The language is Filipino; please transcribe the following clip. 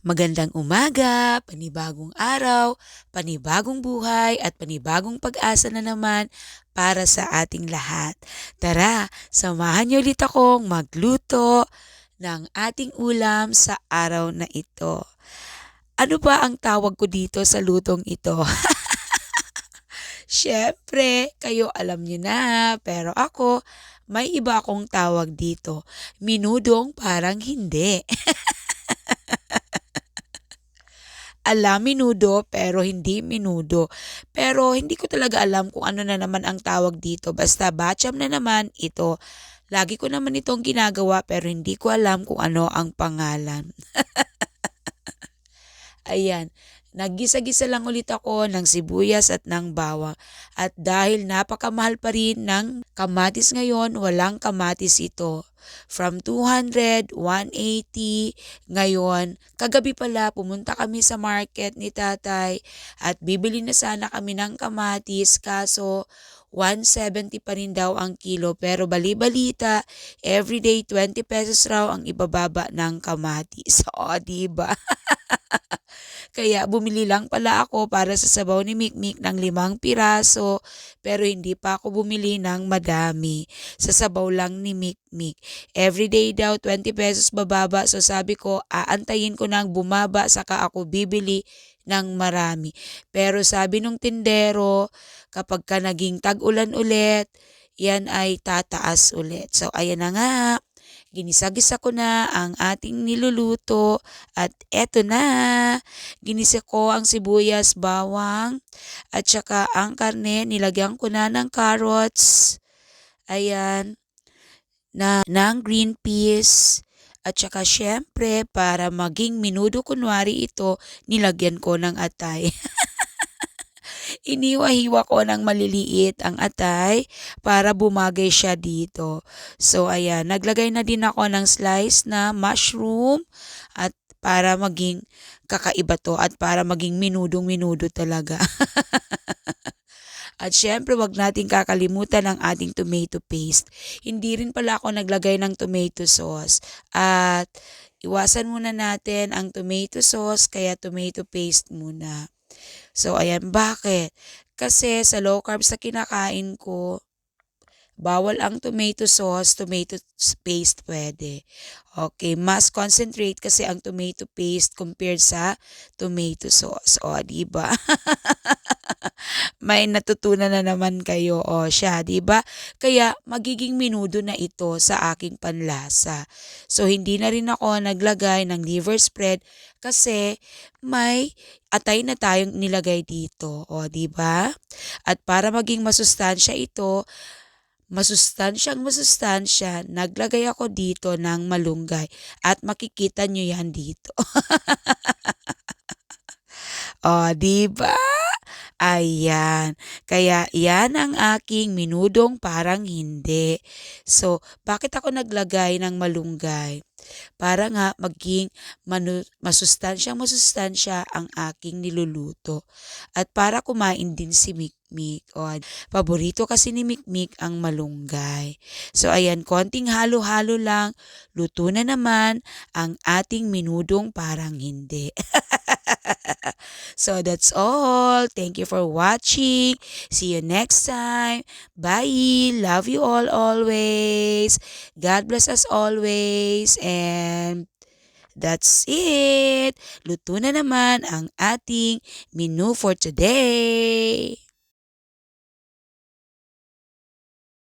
Magandang umaga, panibagong araw, panibagong buhay at panibagong pag-asa na naman para sa ating lahat. Tara, samahan niyo ulit akong magluto ng ating ulam sa araw na ito. Ano ba ang tawag ko dito sa lutong ito? Siyempre, kayo alam niyo na, pero ako, may iba akong tawag dito. Minudong parang hindi. Alam minudo pero hindi minudo. Pero hindi ko talaga alam kung ano na naman ang tawag dito. Basta bacham na naman ito. Lagi ko naman itong ginagawa pero hindi ko alam kung ano ang pangalan. Ayan. Naggisa-gisa lang ulit ako ng sibuyas at ng bawang. At dahil napakamahal pa rin ng kamatis ngayon, walang kamatis ito. From 200, 180, ngayon, kagabi pala pumunta kami sa market ni tatay at bibili na sana kami ng kamatis kaso 170 pa rin daw ang kilo pero bali-balita, everyday 20 pesos raw ang ibababa ng kamatis. O, diba? Kaya bumili lang pala ako para sa sabaw ni Mikmik ng limang piraso pero hindi pa ako bumili ng madami. Sa sabaw lang ni Mikmik. Everyday daw 20 pesos bababa so sabi ko aantayin ko nang bumaba saka ako bibili ng marami. Pero sabi nung tindero kapag ka naging tag-ulan ulit, yan ay tataas ulit. So ayan na nga, Ginisa-gisa ko na ang ating niluluto at eto na. Ginisa ko ang sibuyas, bawang at saka ang karne. Nilagyan ko na ng carrots. Ayan. Na, ng green peas. At saka syempre para maging minudo kunwari ito, nilagyan ko ng atay. iniwa-hiwa ko ng maliliit ang atay para bumagay siya dito. So ayan, naglagay na din ako ng slice na mushroom at para maging kakaiba to at para maging minudong-minudo talaga. At syempre, wag nating kakalimutan ang ating tomato paste. Hindi rin pala ako naglagay ng tomato sauce. At iwasan muna natin ang tomato sauce, kaya tomato paste muna. So, ayan. Bakit? Kasi sa low carb sa kinakain ko, bawal ang tomato sauce, tomato paste pwede. Okay, mas concentrate kasi ang tomato paste compared sa tomato sauce. O, di ba? May natutunan na naman kayo o siya, 'di ba? Kaya magiging minudo na ito sa aking panlasa. So hindi na rin ako naglagay ng liver spread kasi may atay na tayong nilagay dito, o 'di ba? At para maging masustansya ito, masustansyang masustansya, naglagay ako dito ng malunggay at makikita nyo yan dito. o, di ba? Ayan. Kaya yan ang aking minudong parang hindi. So, bakit ako naglagay ng malunggay? Para nga maging manu- masustansyang masustansya ang aking niluluto. At para kumain din si Mikmik. O, paborito kasi ni Mikmik ang malunggay. So, ayan, konting halo-halo lang. Luto na naman ang ating minudong parang hindi. so that's all. Thank you for watching. See you next time. Bye. Love you all always. God bless us always. And that's it. Luto na naman ang ating menu for today.